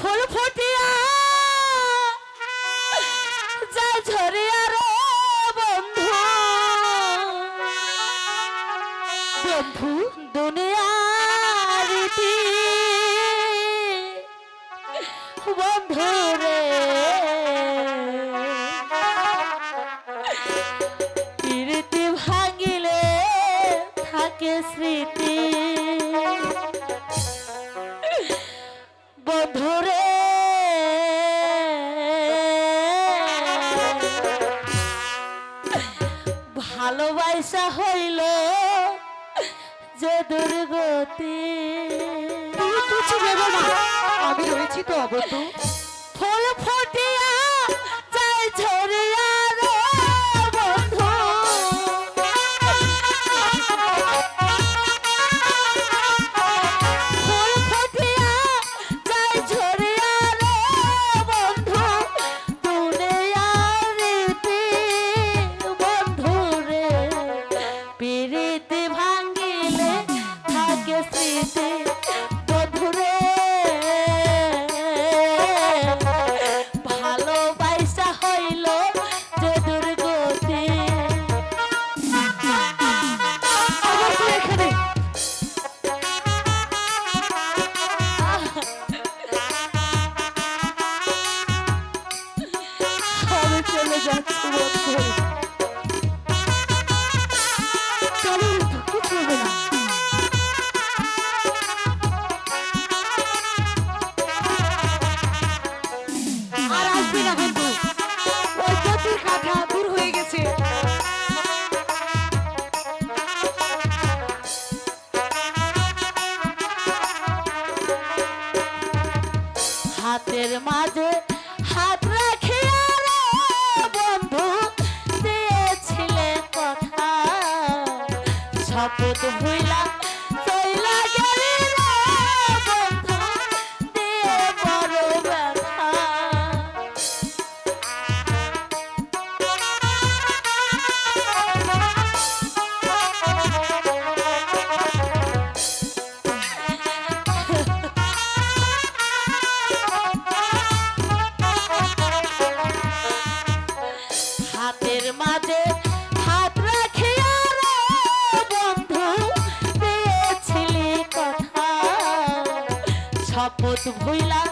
ফুল ফুটিয়া ঝরিয়া রে বন্ধু। বন্ধু দুনিয়ার বন্ধু রে। প্রীতি ভাঙিলে থাকে স্মৃতি। ভালোবাসা হইল যে দুর্গতি। আমি রয়েছি তো অবতু। থাকে হাতের মাঝে হাত রাখিয়া রে বন্ধু দিয়েছিলে কথা। শপথ হইলা শপথ ভুইলা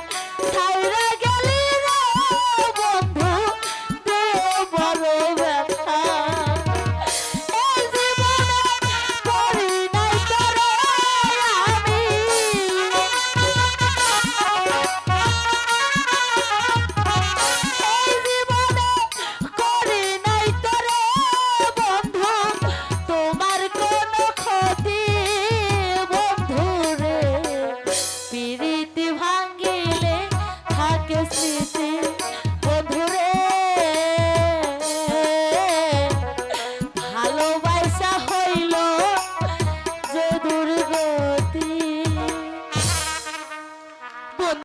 ছাইরা Thank you.